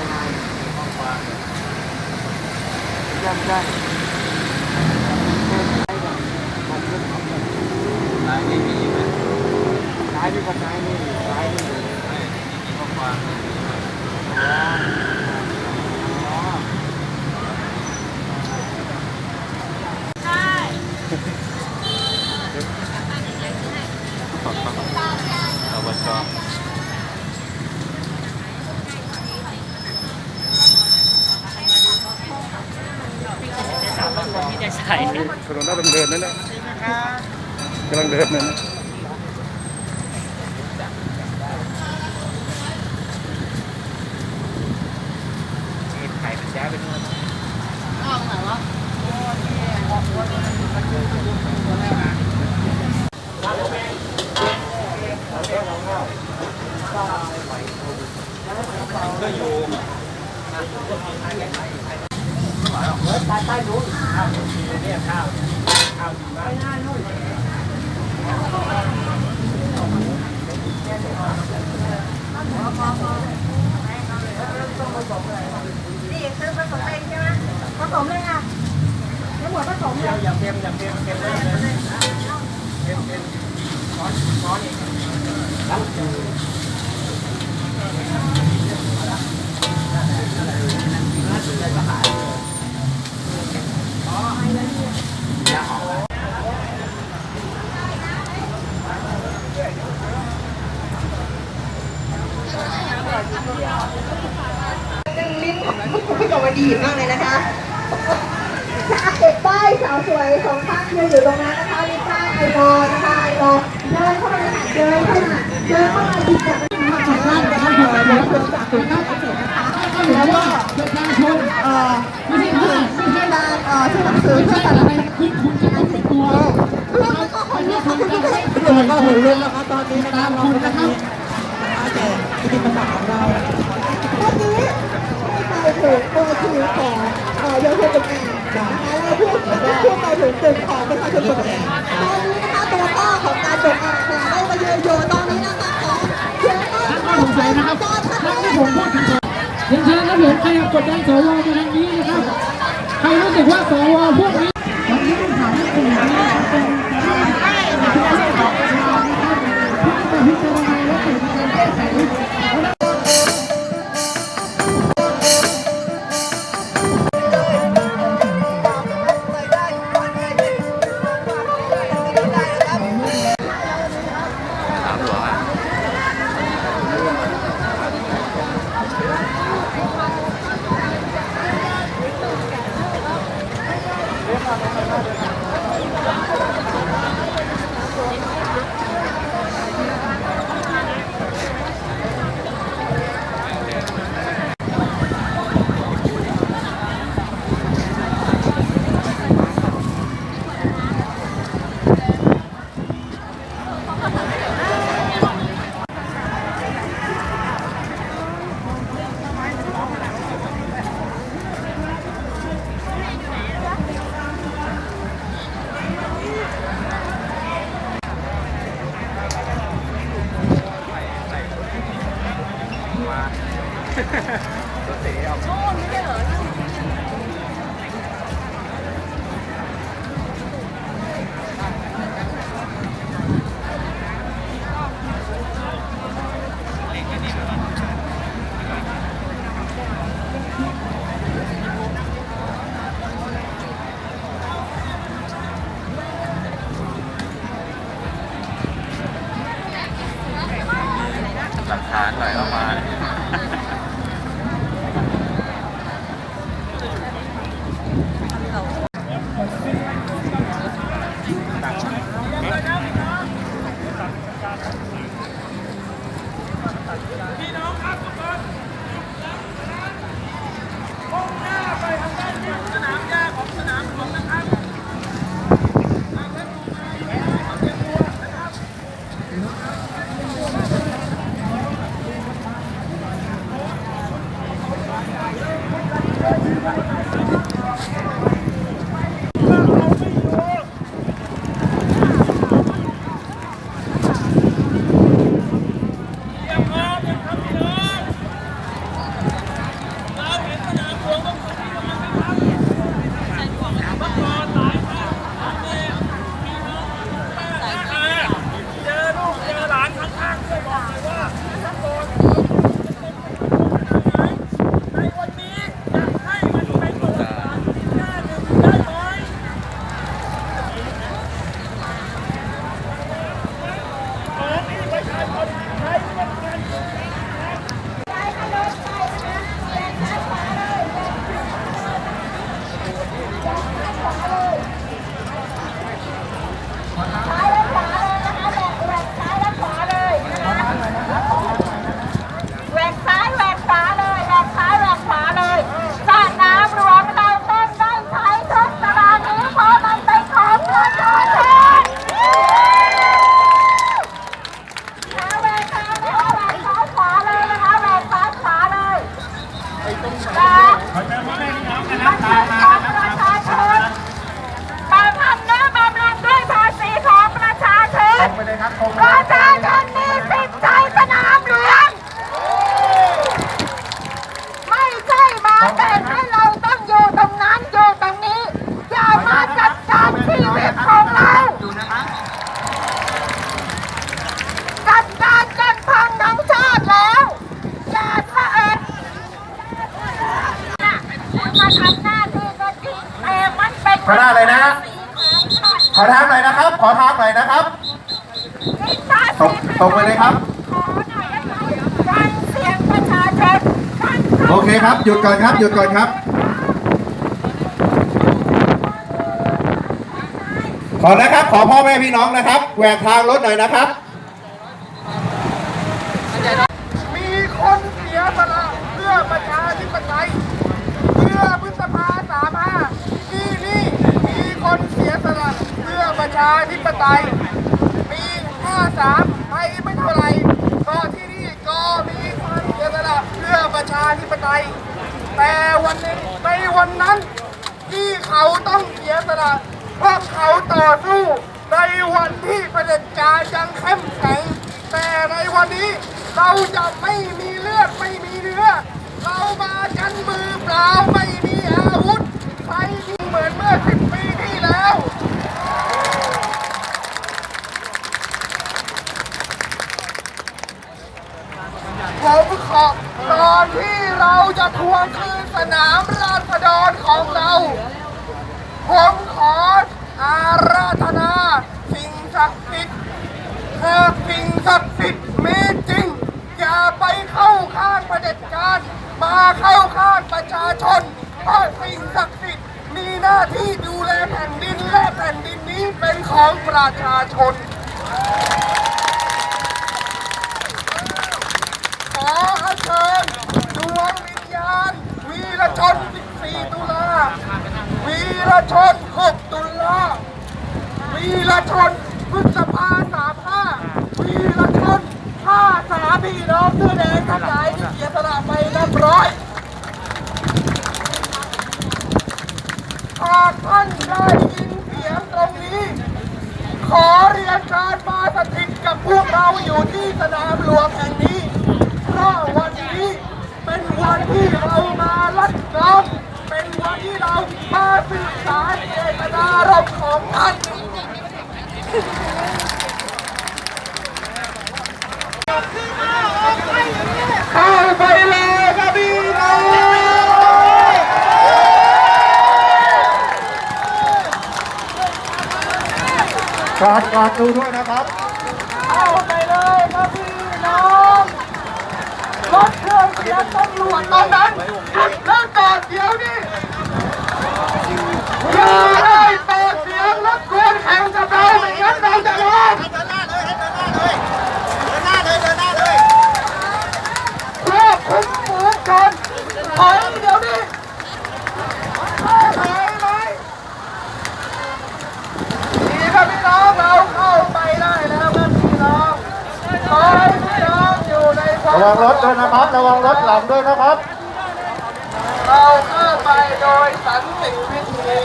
ยังไงห้ร้ายได้เป็นไอ้แบบมันเรื่องของมันร้านนี้มีไม่ก็ขายนี่ขายนี่ไม่ที่ห้องกว้ามีไหม อ๋ออ๋อ อบจ ที่จะใส่ ถนนราชดำเนินนั่นนะกำลังเดินนั่นนะไข่เป็นย้ายไปนู่ นนี่คือผสมเองใช่ไหมผสมเลยค่ะทั้งหมดผสมเลยอย่าเค็มอย่าเค็มเค็มเลยเค็มเค็มช้อนช้อนอีก ดึงลิ้นของคุณพี่กวดีมากเลยนะคะเก็บป้ายสาวสวยสองข้างยืนอยู่ตรงนั้นนะคะลิซ่าไอรอนะคะไอรอเดินเข้ามาเดินเข้ามาเดินเข้ามาดีจังของบ้านนะคะหัวเดินจากคุณน้าเกษตรนะคะแล้วก็เอ่อไม่ใช่ไม่ใช่การเอ่อชื่อหนังสือเพื่อสารพัดคุณคุณจะได้ติดตัวแล้วก็ขอเรียกเขาคุณด้วยแล้วก็หุ่นลุ้นแล้วครับตอนนี้นะครับเราไม่ได้มีอาแจกที่ เป็นภาษาของเราวันนี้ไปถึงตัวทีของเอ่อเยาวชนเป็นะคะแล้วพูดพูดไปถึงจุดของประชาชนเป็นตอนนี้นะคะตัวพ่อของการจดอ่านของได้มาเยอะโยตอนนี้นะคะของเชิญต้อนรับสงสัยนะครับท่านที่ผมพูดถึงเรียนเชิญครับผมใครกดดันสวมาทางนี้นะครับ ใครรู้สึกว่าสวพวกนี้ มันเป็นขอหน้าเลยนะภาษีของชาติขอทางหน่อยนะครับ ขอทางหน่อยนะครับตรงตรงไปเลยครับ ฟังเสียงประชาชนฟังโอเคครับ หยุดก่อนครับ หยุดก่อนครับ ขอนะครับ ขอพ่อแม่พี่น้องนะครับ แหวกทางรถหน่อยนะครับ มีคนเสียสละเพื่อประชาธิปไตยเพื่อพฤษภาสามห้าที่นี่มีคนเสียสละเพื่อประชาธิปไตย ปีห้าสามไปไม่เท่าไร่ก็ที่นี่ก็มีคนเสียสละเพื่อประชาธิปไตย แต่วันนี้ในวันนั้นที่เขาต้องเสียสละเพราะเขาต่อสู้ในวันที่เด็จการยังเข้มแข็ง แต่ในวันนี้เราจะไม่มีเลือดไม่มีเนื้อ เรามากันมือเปล่าไม่มีอาวุธใครที่เหมือนเมื่อสิบปีที่แล้ว ผมขอตอนที่เราจะทวงคืนสนามราษฎรของเรา ผมขออาราธนาสิ่งศักดิ์สิทธิ์หากสิ่งศักดิ์สิทธิ์มีจริง อย่าไปเข้าข้างประเผด็จการ มาเข้าประชาชนเพราะสิ่งศักดิ์สิทธิ์มีหน้าที่ดูแลแผ่นดินและแผ่นดินนี้เป็นของประชาชน ขอเชิญดวงวิญญาณวีรชน 14 ตุลาวีรชน 6 ตุลาวีรชนพฤษภา35วีรชน5สาพี่น้องเสื้อแดงทั้งหลายที่เสียสละไปนับร้อย หากท่านได้ยินเสียงตรงนี้ ขอเรียนการมาสถิตกับพวกเราอยู่ที่สนามหลวงแห่งนี้เพราะวันนี้เป็นวันที่เรามาลัดน้องเป็นวันที่เรามาสื่อสารเจตนารมณ์ของท่านเข้าไปเลยครับพี่น้อง ก อดกอดดูด้วยนะครับเข้าไปเลยครับพี่น้องรถเครื่องเสียงตำรวจตอนนั้นหยุดแล้วจอดเดี๋ยวนี้อย่าได้ต่อเสียงรถกวนแข่งกับเราไม่งั้นเราจะร้องเดินหน้าเลยเดินหน้าเลยเดินหน้าเลยเดินหน้าเลยควบคุมฝูงชนถอยเดี๋ยวนี้ถอยไหม ดีครับพี่น้องเราเข้าไปได้แล้วครับพี่น้องขอให้พี่น้องอยู่ในความ ระวังรถด้วยนะครับ ระวังรถหลังด้วยนะครับ เราเข้าไป โดยสันติวิธี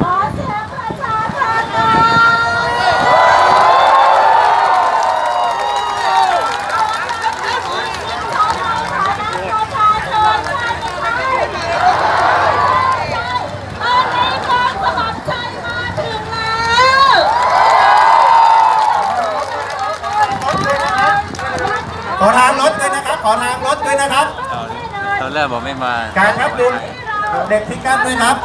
ขอเสียงประชาชนหน่อยประชาชนท่านนี้ตอนนี้การสมัครใจมาถึงแล้ว ขอทางรถด้วยนะครับ ขอทางรถด้วยนะครับ ตอนแรกบอกไม่มาการครับดูเด็กที่กั้นด้วยครับ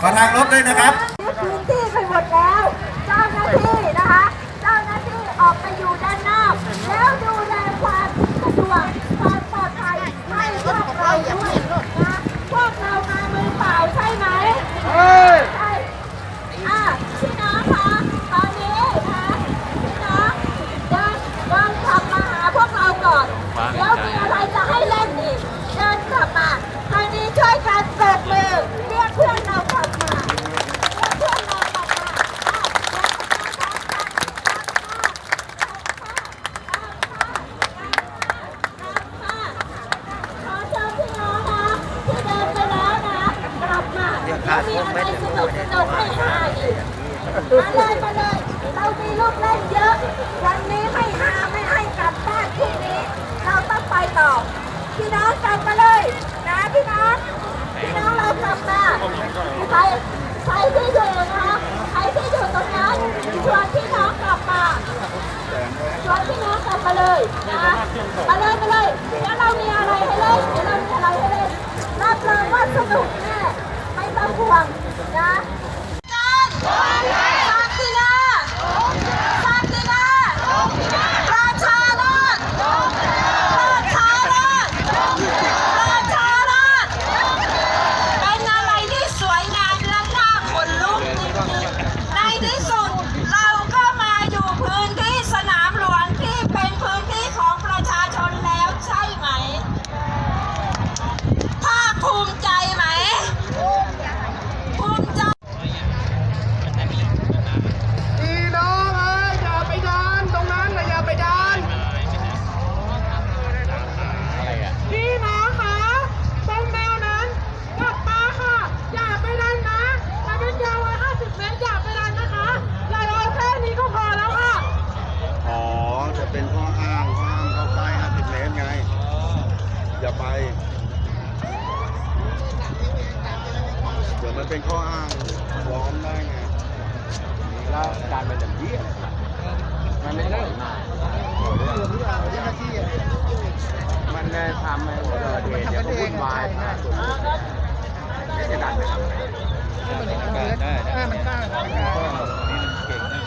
ขอทางรถด้วยนะครับยึดพื้นที่ไปหมดแล้ว เจ้าหน้าที่นะคะ เจ้าหน้าที่ออกไปอยู่ด้านนอก แล้วดูแลความสะดวกความปลอดภัยให้พวกเราด้วย ขาดพวกเม็ดสนุกสนุกไม่หาอีมาเลยมาเลย เรามีลูกเล่นเยอะ วันนี้ไม่หาไม่ให้กลับบ้านพรุ่งนี้ เราต้องไปต่อ พี่น้องกลับมาเลยนะพี่น้องพี่น้องเรากลับมาใครใครที่อยู่นะคะใครที่อยู่ตรงนั้นชวนพี่น้องกลับมาชวนพี่น้องกลับมาเลยนะมาเลยมาเลยเดี๋ยวเรามีอะไรให้เล่นเดี๋วเรามีอะไรให้เล่นรับรองว่าสนุก แน่ไม่ต้องห่วงนะการซาตินาซาตินาราชาลาดราชาลาดราชาลาดเป็นอะไรที่สวยงามและน่าขนลุกจริงๆในที่สุดเราก็มาอยู่พื้นที่สนามหลวงที่เป็นพื้นที่ของประชาชนแล้วใช่ไหม ภาคภูมิใจไหม ภูมิใจ พี่น้องเอ้ยอย่าไปดันตรงนั้นนะอย่าไปดัน พี่น้องคะตรงแนวนั้นกลับมาค่ะ อย่าไปดันนะระยะยาว50เมตรอย่าไปดันนะคะอย่าเลยแค่นี้ก็พอแล้วค่ะ อ๋อ จะเป็นข้ออ้างข้ออ้างเข้าใกล้50 เมตรไง อย่าไป เดี๋ยวมันเป็นข้ออ้างร้อมได้ไง แล้วการเป็นอย่างนี้มันไม่ได้มันได้ทำให้เกิดเหตุ เดี๋ยวก็วุ่นวายนะไม่จะดันไปทำอะไรได้ได้มันกล้ามันกล้านี่มันเก่งนะ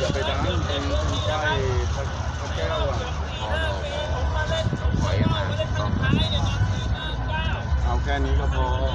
อย่าไปดันตรงตรงใกล้พระพระแก้วอะเอา แ